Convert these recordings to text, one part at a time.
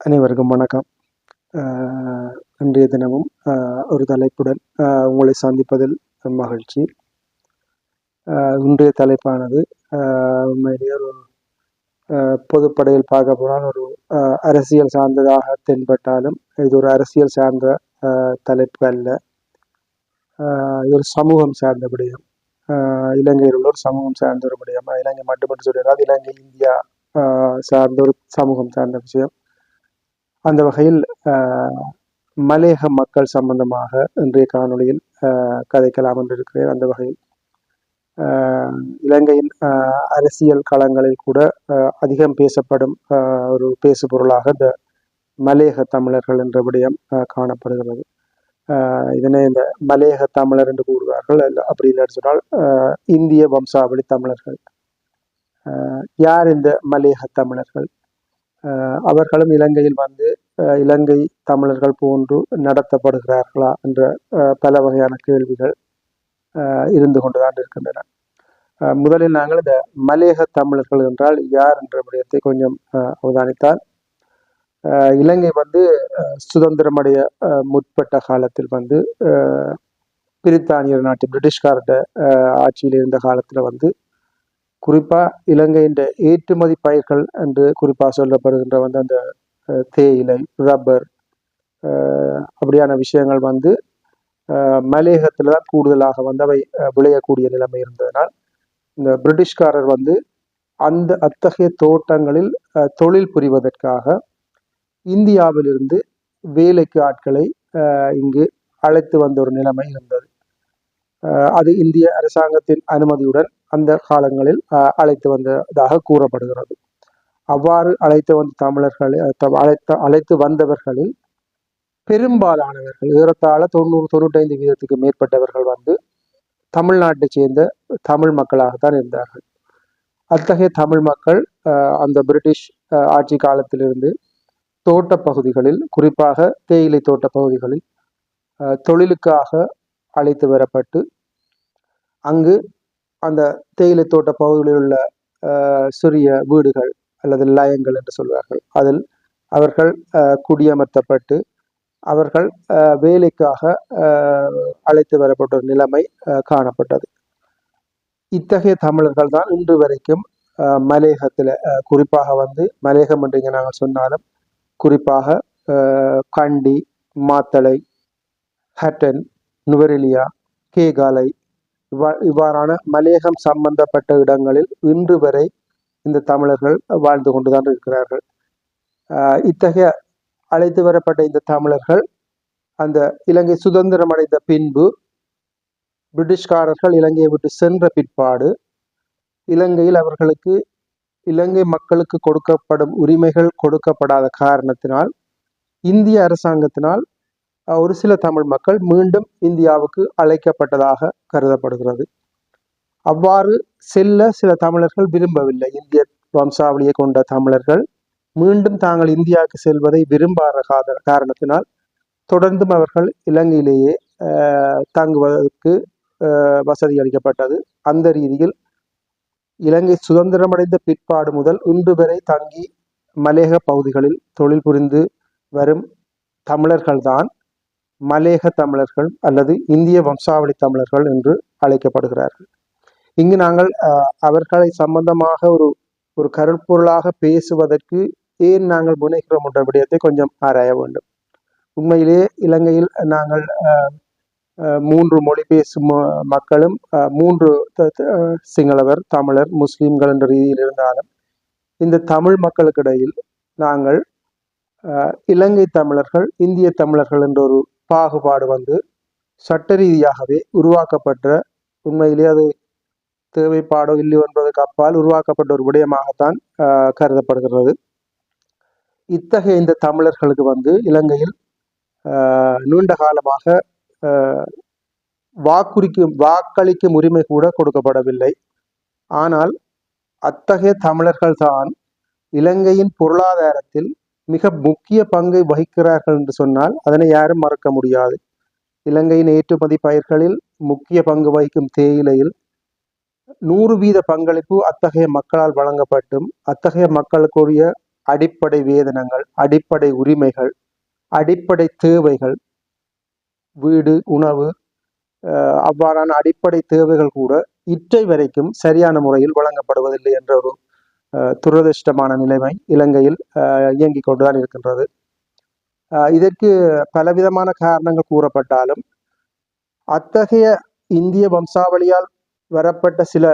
அனைவருக்கும் வணக்கம். இன்றைய தினமும் ஒரு தலைப்புடன் உங்களை சந்திப்பதில் மகிழ்ச்சி. இன்றைய தலைப்பானது உண்மையிலேயே ஒரு பொதுப்படையில் பார்க்க போனால் ஒரு அரசியல் சார்ந்ததாக தென்பட்டாலும் இது ஒரு அரசியல் சார்ந்த தலைப்பு அல்ல. இது ஒரு சமூகம் சார்ந்த விடயம். இலங்கையில் உள்ள ஒரு சமூகம் சார்ந்த ஒரு விடயம். இலங்கை மட்டுமன்று சொல்லியிருந்தால் இலங்கை இந்தியா சார்ந்த ஒரு சமூகம் சார்ந்த விஷயம். அந்த வகையில் மலேக மலையக மக்கள் சம்பந்தமாக இன்றைய காணொளியில் கதைக்கலாம் என்று இருக்கிறேன் அந்த வகையில் இலங்கையின் அரசியல் களங்களில் கூட அதிகம் பேசப்படும் ஒரு பேசு பொருளாக இந்த மலையக தமிழர்கள் என்ற விடயம் காணப்படுகிறது. இதனை இந்த மலையக தமிழர் என்று கூறுவார்கள். அல்ல அப்படி இல்லைன்னு சொன்னால் இந்திய வம்சாவளி தமிழர்கள். யார் இந்த மலையக தமிழர்கள்? அவர்களும் இலங்கையில் வந்து இலங்கை தமிழர்கள் போன்று நடத்தப்படுகிறார்களா என்ற பல வகையான கேள்விகள் இருந்து கொண்டுதான் இருக்கின்றன. முதலில் நாங்கள் இந்த மலையக தமிழர்கள் என்றால் யார் என்ற விடயத்தை கொஞ்சம் அவதானித்தால் இலங்கை வந்து சுதந்திரமடைய முற்பட்ட காலத்தில் வந்து பிரித்தானியர் நாட்டு பிரிட்டிஷ்கார்ட ஆட்சியில் இருந்த காலத்தில் வந்து குறிப்பாக இலங்கையின் ஏற்றுமதி பயிர்கள் என்று குறிப்பாக சொல்லப்படுகின்ற வந்து அந்த தேயிலை ரப்பர் அப்படியான விஷயங்கள் வந்து மலையகத்தில் தான் கூடுதலாக வந்து அவை விளையக்கூடிய நிலைமை இருந்ததனால் இந்த பிரிட்டிஷ்காரர் வந்து அந்த அத்தகைய தோட்டங்களில் தொழில் புரிவதற்காக இந்தியாவிலிருந்து வேலைக்கு ஆட்களை இங்கு அழைத்து வந்த ஒரு நிலைமை இருந்தது. அது இந்திய அரசாங்கத்தின் அனுமதியுடன் அந்த காலங்களில் அழைத்து வந்ததாக கூறப்படுகிறது. அவ்வாறு அழைத்து வந்த தமிழர்கள் அஹ், அழைத்த அழைத்து வந்தவர்களில் பெரும்பாலானவர்கள் ஏறத்தாழ தொண்ணூறு தொண்ணூற்றைந்து வீதத்துக்கு மேற்பட்டவர்கள் வந்து தமிழ்நாட்டைச் சேர்ந்த தமிழ் மக்களாகத்தான் இருந்தார்கள். அத்தகைய தமிழ் மக்கள் அந்த பிரிட்டிஷ் ஆட்சி காலத்திலிருந்து தோட்ட பகுதிகளில் குறிப்பாக தேயிலை தோட்ட பகுதிகளில் தொழிலுக்காக அழைத்து வரப்பட்டு அங்கு அந்த தேயிலை தோட்ட பகுதிகளில் உள்ள சிறிய வீடுகள் அல்லது லயங்கள் என்று சொல்வார்கள். அதில் அவர்கள் குடியமர்த்தப்பட்டு அவர்கள் வேலைக்காக அழைத்து வரப்பட்ட ஒரு நிலைமை காணப்பட்டது. இத்தகைய தமிழர்கள் தான் இன்று வரைக்கும் மலையகத்தில் குறிப்பாக வந்து மலையகம் என்று இங்கே நாங்கள் சொன்னாலும் குறிப்பாக கண்டி மாத்தளை ஹட்டன் நுவரெலியா கேகாலை இவ்வா இவ்வாறான மலையகம் சம்பந்தப்பட்ட இடங்களில் இன்று வரை இந்த தமிழர்கள் வாழ்ந்து கொண்டுதான் இருக்கிறார்கள். இத்தகைய அழைத்து வரப்பட்ட இந்த தமிழர்கள் அந்த இலங்கை சுதந்திரம் அடைந்த பின்பு பிரிட்டிஷ்காரர்கள் இலங்கையை விட்டு சென்ற பிற்பாடு இலங்கையில் அவர்களுக்கு இலங்கை மக்களுக்கு கொடுக்கப்படும் உரிமைகள் கொடுக்கப்படாத காரணத்தினால் இந்திய அரசாங்கத்தினால் ஒரு சில தமிழ் மக்கள் மீண்டும் இந்தியாவுக்கு அழைக்கப்பட்டதாக கருதப்படுகிறது. அவ்வாறு செல்ல சில தமிழர்கள் விரும்பவில்லை. இந்திய வம்சாவளியை கொண்ட தமிழர்கள் மீண்டும் தாங்கள் இந்தியாவுக்கு செல்வதை விரும்பாத காரணத்தினால் தொடர்ந்தும் அவர்கள் இலங்கையிலேயே தங்குவதற்கு வசதி அளிக்கப்பட்டது. அந்த ரீதியில் இலங்கை சுதந்திரமடைந்த பிற்பாடு முதல் இன்று வரை தங்கி மலையக பகுதிகளில் தொழில் புரிந்து வரும் தமிழர்கள்தான் மலேக தமிழர்கள் அல்லது இந்திய வம்சாவளி தமிழர்கள் என்று அழைக்கப்படுகிறார்கள். இங்கு நாங்கள் அவர்களை சம்பந்தமாக ஒரு ஒரு கருப்பொருளாக பேசுவதற்கு ஏன் நாங்கள் முனைகிறோம் என்ற விடயத்தை கொஞ்சம் ஆராய வேண்டும். உண்மையிலேயே இலங்கையில் நாங்கள் மூன்று மொழி பேசும் மக்களும் மூன்று த- சிங்களவர் தமிழர் முஸ்லீம்கள் என்ற ரீதியில் இருந்தாலும் இந்த தமிழ் மக்களுக்கிடையில் நாங்கள் இலங்கை தமிழர்கள் இந்திய தமிழர்கள் என்ற ஒரு பாகுபாடு வந்து சட்ட ரீதியாகவே உருவாக்கப்பட்ட உண்மையிலே அது தேவைப்பாடோ இல்லையோ என்பதற்கு அப்பால் உருவாக்கப்பட்ட ஒரு விடயமாகத்தான் கருதப்படுகிறது. இத்தகைய இந்த தமிழர்களுக்கு வந்து இலங்கையில் நீண்ட காலமாக வாக்குறிக்கும் வாக்குரிக்கும் வாக்களிக்கும் உரிமை கூட கொடுக்கப்படவில்லை. ஆனால் அத்தகைய தமிழர்கள் தான் இலங்கையின் பொருளாதாரத்தில் மிக முக்கிய பங்கை வகிக்கிறார்கள் என்று சொன்னால் அதனை யாரும் மறக்க முடியாது. இலங்கையின் ஏற்றுமதி பயிர்களில் முக்கிய பங்கு வகிக்கும் தேயிலையில் நூறு வீத பங்களிப்பு அத்தகைய மக்களால் வழங்கப்பட்டும். அத்தகைய மக்களுக்குரிய அடிப்படை வேதனங்கள் அடிப்படை உரிமைகள் அடிப்படை தேவைகள் வீடு உணவு அஹ், அவ்வாறான அடிப்படை தேவைகள் கூட இற்றை வரைக்கும் சரியான முறையில் வழங்கப்படுவதில்லை என்ற ஒரு துரதிர்ஷ்டமான நிலைமை இலங்கையில் அஹ், இயங்கிக் கொண்டுதான் இருக்கின்றது. இதற்கு பலவிதமான காரணங்கள் கூறப்பட்டாலும் அத்தகைய இந்திய வம்சாவளியால் வரப்பட்ட சில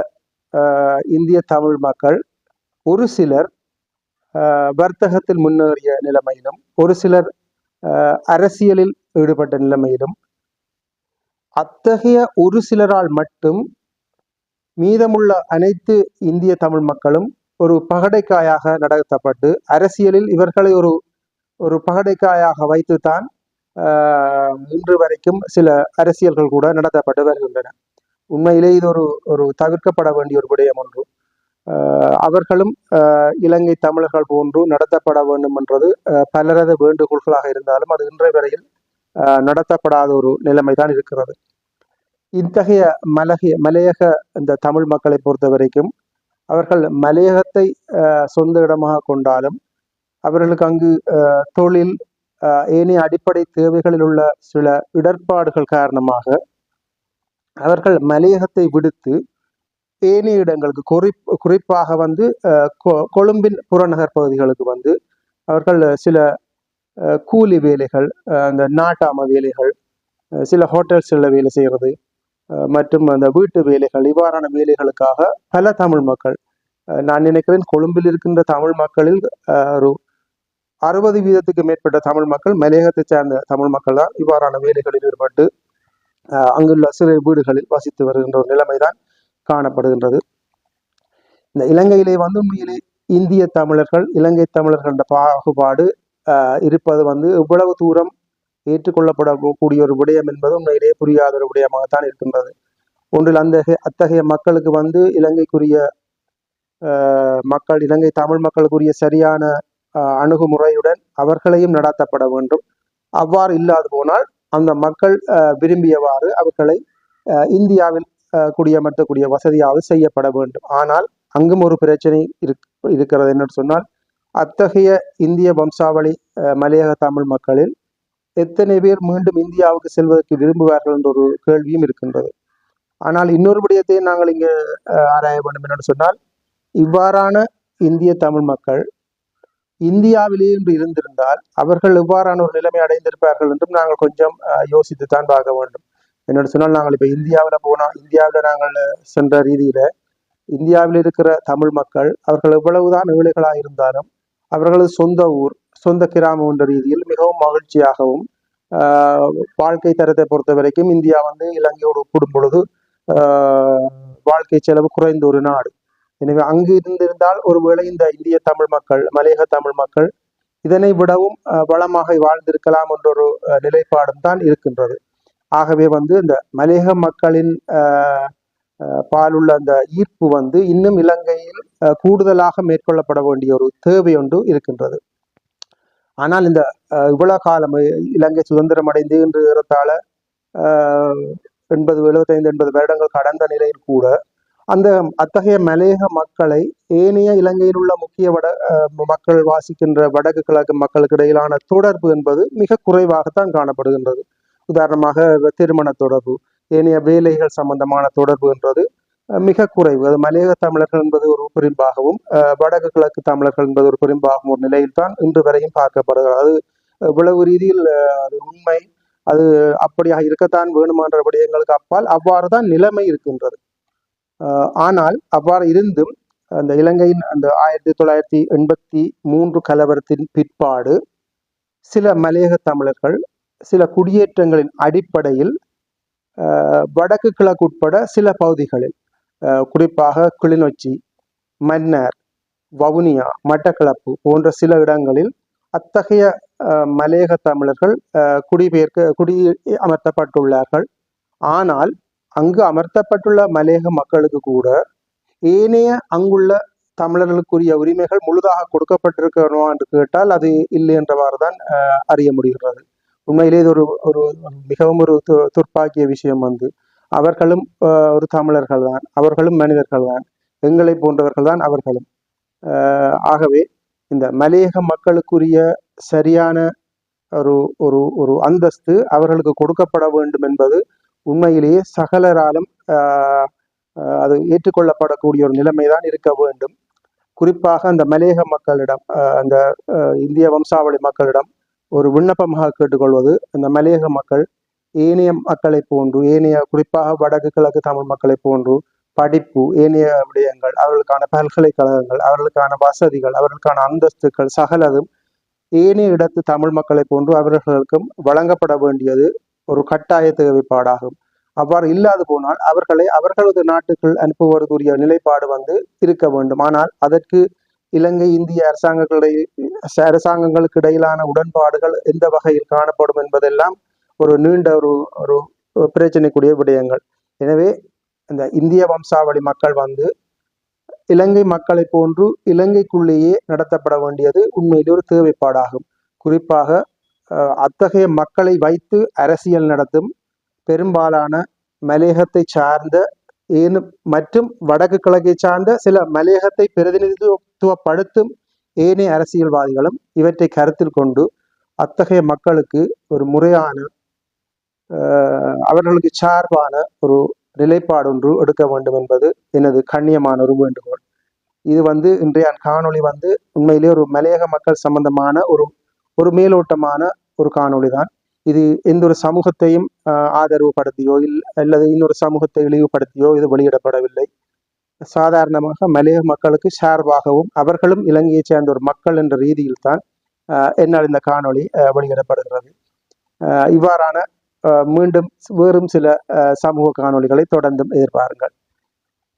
அஹ், இந்திய தமிழ் மக்கள் ஒரு சிலர் அஹ், வர்த்தகத்தில் முன்னேறிய நிலைமையிலும் ஒரு சிலர் அஹ், அரசியலில் ஈடுபட்ட நிலைமையிலும் அத்தகைய ஒரு சிலரால் மட்டும் மீதமுள்ள அனைத்து இந்திய தமிழ் மக்களும் ஒரு பகடைக்காயாக நடத்தப்பட்டு அரசியலில் இவர்களை ஒரு ஒரு பகடைக்காயாக வைத்துத்தான் ஆஹ், இன்று வரைக்கும் சில அரசியல்கள் கூட நடத்தப்பட்டு வருகின்றன. உண்மையிலே இது ஒரு ஒரு தவிர்க்கப்பட வேண்டிய ஒரு விடயம் ஒன்று. ஆஹ், அவர்களும் ஆஹ், இலங்கை தமிழர்கள் போன்று நடத்தப்பட வேண்டும் என்றது பலரது வேண்டுகோள்களாக இருந்தாலும் அது இன்றைய வரையில் ஆஹ், நடத்தப்படாத ஒரு நிலைமை தான் இருக்கிறது. இத்தகைய மலகிய மலையக இந்த தமிழ் மக்களை பொறுத்த வரைக்கும் அவர்கள் மலையகத்தை சொந்த இடமாக கொண்டாலும் அவர்களுக்கு அங்கு தொழில் ஏனைய அடிப்படை தேவைகளில் உள்ள சில இடர்பாடுகள் காரணமாக அவர்கள் மலையகத்தை விடுத்து ஏனைய இடங்களுக்கு குறிப் குறிப்பாக வந்து ஆஹ், கொ- கொழும்பின் புறநகர் பகுதிகளுக்கு வந்து அவர்கள் சில கூலி வேலைகள் அந்த நாட்டாம வேலைகள் சில ஹோட்டல்ஸில் வேலை செய்கிறது மற்றும் அந்த வீட்டு வேலைகள் இவ்வாறான வேலைகளுக்காக பல தமிழ் மக்கள் நான் நினைக்கிறேன் கொழும்பில் இருக்கின்ற தமிழ் மக்களில் அஹ், ஒரு அறுபது வீதத்துக்கு மேற்பட்ட தமிழ் மக்கள் மலையகத்தை சார்ந்த தமிழ் மக்கள் தான் இவ்வாறான வேலைகளில் ஈடுபட்டு அஹ், அங்குள்ள சிறு வீடுகளில் வசித்து வருகின்ற ஒரு நிலைமைதான் காணப்படுகின்றது. இந்த இலங்கையிலே வந்து உண்மையிலே இந்திய தமிழர்கள் இலங்கை தமிழர்கள் பாகுபாடு இருப்பது வந்து இவ்வளவு தூரம் ஏற்றுக்கொள்ளப்படக்கூடிய ஒரு விடயம் என்பது உண்மையிலே புரியாத ஒரு விடயமாகத்தான் இருக்கின்றது. ஒன்றில் அந்த அத்தகைய மக்களுக்கு வந்து இலங்கைக்குரிய மக்கள் இலங்கை தமிழ் மக்களுக்குரிய சரியான அஹ், அணுகுமுறையுடன் அவர்களையும் நடத்தப்பட வேண்டும். அவ்வாறு இல்லாது போனால் அந்த மக்கள் அஹ், விரும்பியவாறு அவர்களை அஹ், இந்தியாவில் அஹ், குடியமர்த்தக்கூடிய வசதியாவது செய்யப்பட வேண்டும். ஆனால் அங்கும் ஒரு பிரச்சனை இருக் இருக்கிறது என்னன்னு சொன்னால் அத்தகைய இந்திய வம்சாவளி அஹ், மலையக தமிழ் மக்களில் எத்தனை பேர் மீண்டும் இந்தியாவுக்கு செல்வதற்கு விரும்புவார்கள் என்ற ஒரு கேள்வியும் இருக்கின்றது. ஆனால் இன்னொரு விடயத்தை நாங்கள் இங்கு ஆராய வேண்டும் என்று சொன்னால் இவ்வாறான இந்திய தமிழ் மக்கள் இந்தியாவிலே இன்று இருந்திருந்தால் அவர்கள் எவ்வாறான ஒரு நிலைமை அடைந்திருப்பார்கள் என்றும் நாங்கள் கொஞ்சம் யோசித்து தான் பார்க்க வேண்டும். என்னென்னு சொன்னால் நாங்கள் இப்போ இந்தியாவில் போனால் இந்தியாவில் நாங்கள் சென்ற ரீதியில் இந்தியாவில் இருக்கிற தமிழ் மக்கள் அவர்கள் எவ்வளவுதான் ஏழைகளாக இருந்தாலும் அவர்களது சொந்த ஊர் சொந்த கிராமம் என்ற ரீதியில் மிகவும் மகிழ்ச்சியாகவும் ஆஹ், வாழ்க்கை தரத்தை பொறுத்த வரைக்கும் இந்தியா வந்து இலங்கையோடு ஒப்பிடும் பொழுது ஆஹ், வாழ்க்கை செலவு குறைந்த ஒரு நாடு. எனவே அங்கு இருந்திருந்தால் ஒருவேளை இந்த இந்திய தமிழ் மக்கள் மலையக தமிழ் மக்கள் இதனை விடவும் வளமாக வாழ்ந்திருக்கலாம் என்ற ஒரு நிலைப்பாடும் தான் இருக்கின்றது. ஆகவே வந்து இந்த மலையக மக்களின் ஆஹ், பாலுள்ள அந்த ஈர்ப்பு வந்து இன்னும் இலங்கையில் கூடுதலாக மேற்கொள்ளப்பட வேண்டிய ஒரு தேவை ஒன்று இருக்கின்றது. ஆனால் இந்த இவ்வளவு காலம் இலங்கை சுதந்திரம் அடைந்து என்று ஏறத்தாழ ஆஹ், எண்பது எழுபத்தைந்து எண்பது வருடங்கள் கடந்த நிலையில் கூட அந்த அத்தகைய மலையக மக்களை ஏனைய இலங்கையில் உள்ள முக்கிய வட மக்கள் வாசிக்கின்ற வடக்கு கிழக்கு மக்களுக்கு இடையிலான தொடர்பு என்பது மிக குறைவாகத்தான் காணப்படுகின்றது. உதாரணமாக திருமண தொடர்பு ஏனைய வேலைகள் சம்பந்தமான தொடர்பு என்றது மிக குறைவு. அது மலையக தமிழர்கள் என்பது ஒரு பிரிம்பாகவும் வடக்கு கிழக்கு தமிழர்கள் என்பது ஒரு பிரிம்பாகவும் ஒரு நிலையில் தான் இன்று வரையும் பார்க்கப்படுகிறது. அது இவ்வளவு ரீதியில் அது உண்மை. அது அப்படியாக இருக்கத்தான் வேணுமான்ற விடயங்களுக்கு அப்பால் அவ்வாறு தான் நிலைமை இருக்கின்றது. ஆனால் அவ்வாறு இருந்தும் அந்த இலங்கையின் அந்த ஆயிரத்தி தொள்ளாயிரத்தி எண்பத்தி மூன்று கலவரத்தின் பிற்பாடு சில மலையக தமிழர்கள் சில குடியேற்றங்களின் அடிப்படையில் வடக்கு கிழக்கு உட்பட சில பகுதிகளில் குறிப்பாக கிளிநொச்சி மன்னர் வவுனியா மட்டக்களப்பு போன்ற சில இடங்களில் அத்தகைய மலையக தமிழர்கள் குடிபெயர்க்க குடி அமர்த்தப்பட்டுள்ளார்கள். ஆனால் அங்கு அமர்த்தப்பட்டுள்ள மலையக மக்களுக்கு கூட ஏனைய அங்குள்ள தமிழர்களுக்குரிய உரிமைகள் முழுதாக கொடுக்கப்பட்டிருக்கணுமா என்று கேட்டால் அது இல்லை என்றவாறு தான் அஹ், அறிய முடிகிறது. உண்மையிலே இது ஒரு ஒரு மிகவும் ஒரு து- துர்ப்பாக்கிய விஷயம் வந்து. அவர்களும் ஒரு தமிழர்கள் தான் அவர்களும் மனிதர்கள் தான் எங்களை போன்றவர்கள் தான் அவர்களும் ஆகவே இந்த மலையக மக்களுக்குரிய சரியான ஒரு ஒரு ஒரு அந்தஸ்து அவர்களுக்கு கொடுக்கப்பட வேண்டும் என்பது உண்மையிலேயே சகலராலும் அது ஏற்றுக்கொள்ளப்படக்கூடிய ஒரு நிலைமைதான் இருக்க வேண்டும். குறிப்பாக அந்த மலையக மக்களிடம் அந்த இந்திய வம்சாவளி மக்களிடம் ஒரு விண்ணப்பமாக கேட்டுக்கொள்வது அந்த மலையக மக்கள் ஏனைய மக்களை போன்று ஏனைய குறிப்பாக வடக்கு கிழக்கு தமிழ் மக்களை போன்று படிப்பு ஏனைய விடயங்கள் அவர்களுக்கான பல்கலைக்கழகங்கள் அவர்களுக்கான வசதிகள் அவர்களுக்கான அந்தஸ்துகள் சகலதும் ஏனைய இடத்து தமிழ் மக்களை போன்று அவர்களுக்கும் வழங்கப்பட வேண்டியது ஒரு கட்டாய தேவைப்பாடாகும். அவ்வாறு இல்லாது போனால் அவர்களை அவர்களது நாட்டுக்குள் அனுப்புவதற்குரிய நிலைப்பாடு வந்து இருக்க வேண்டும். ஆனால் அதற்கு இலங்கை இந்திய அரசாங்கங்களுடைய அரசாங்கங்களுக்கு இடையிலான உடன்பாடுகள் எந்த வகையில் காணப்படும் என்பதெல்லாம் ஒரு நீண்ட ஒரு ஒரு பிரச்சனைக்குரிய விடயங்கள். எனவே இந்த இந்திய வம்சாவளி மக்கள் வந்து இலங்கை மக்களை போன்று இலங்கைக்குள்ளேயே நடத்தப்பட வேண்டியது உண்மையிலே ஒரு தேவைப்பாடாகும். குறிப்பாக அஹ், அத்தகைய மக்களை வைத்து அரசியல் நடத்தும் பெரும்பாலான மலையகத்தை சார்ந்த ஏனும் மற்றும் வடக்கு கிழக்கை சார்ந்த சில மலையகத்தை பிரதிநிதித்துவப்படுத்தும் ஏனைய அரசியல்வாதிகளும் இவற்றை கருத்தில் கொண்டு அத்தகைய மக்களுக்கு ஒரு முறையான அவர்களுக்கு சார்பான ஒரு நிலைப்பாடு ஒன்று எடுக்க வேண்டும் என்பது எனது கண்ணியமான ஒரு வேண்டுகோள். இது வந்து இன்றைய காணொளி வந்து உண்மையிலே ஒரு மலையக மக்கள் சம்பந்தமான ஒரு ஒரு மேலோட்டமான ஒரு காணொளி தான். இது எந்த ஒரு சமூகத்தையும் ஆதரவுப்படுத்தியோ இல் அல்லது இன்னொரு சமூகத்தை இழிவுபடுத்தியோ இது வெளியிடப்படவில்லை. சாதாரணமாக மலையக மக்களுக்கு சார்பாகவும் அவர்களும் இலங்கையைச் சேர்ந்த ஒரு மக்கள் என்ற ரீதியில் தான் என்னால் இந்த காணொளி வெளியிடப்படுகிறது. இவ்வாறான மீண்டும் வேறும் சில சமூக காணொளிகளை தொடர்ந்தும் எதிர்பாருங்கள்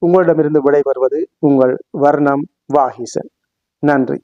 உங்களிடமிருந்து விடைபெறுவது உங்கள் வர்ணம் வாகிசன் நன்றி